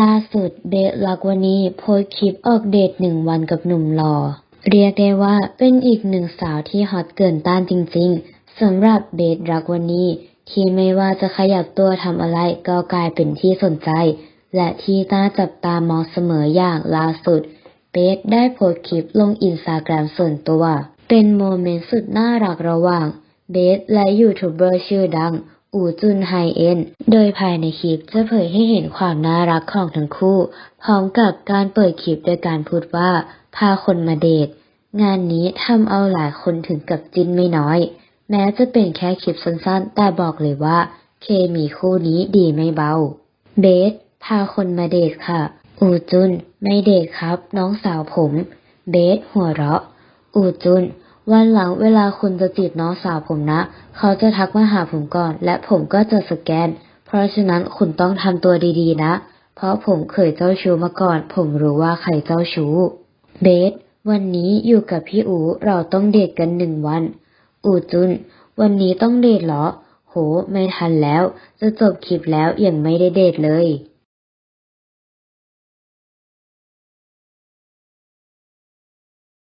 ล่าสุดเบสลักวานีโพสคลิปออกเดทหนึ่งวันกับหนุ่มหล่อเรียกได้ว่าเป็นอีกหนึ่งสาวที่ฮอตเกินต้านจริงๆสำหรับเบสรักวานีที่ไม่ว่าจะขยับตัวทำอะไรก็กลายเป็นที่สนใจ และที่น่าจับตามองเสมออย่างล่าสุด เบสได้โพสคลิปลงอินสตาแกรมส่วนตัว เป็นโมเมนต์สุดน่ารักระหว่างเบสและยูทูบเบอร์ชื่อดัง อูจุนไฮเอ็น โดยภายในคลิปจะเผยให้เห็นความน่ารักของทั้งคู่ พร้อมกับการเปิดคลิปโดยการพูดว่า พาคนมาเดท งานนี้ทำเอาหลายคนถึงกับจิ้นไม่น้อย แม้จะเป็นแค่คลิปสั้นๆ แต่บอกเลยว่า เคมีคู่นี้ดีไม่เบา เบส พาคนมาเดทค่ะ อูจุน ไม่เดทครับ น้องสาวผม เบสหัวเราะ อูจุน วันหลังเวลาคุณจะจีบน้องสาวผมนะ เขาจะทักมาหาผมก่อน และผมก็จะสแกน เพราะฉะนั้นคุณต้องทำตัวดีๆนะ เพราะผมเคยเจ้าชู้มาก่อน ผมรู้ว่าใครเจ้าชู้ เบส วันนี้อยู่กับพี่อูเราต้องเดทกันหนึ่งวัน อูจุน วันนี้ต้องเดทเหรอ โห ไม่ทันแล้ว จะจบคลิปแล้วยังไม่ได้เดทเลย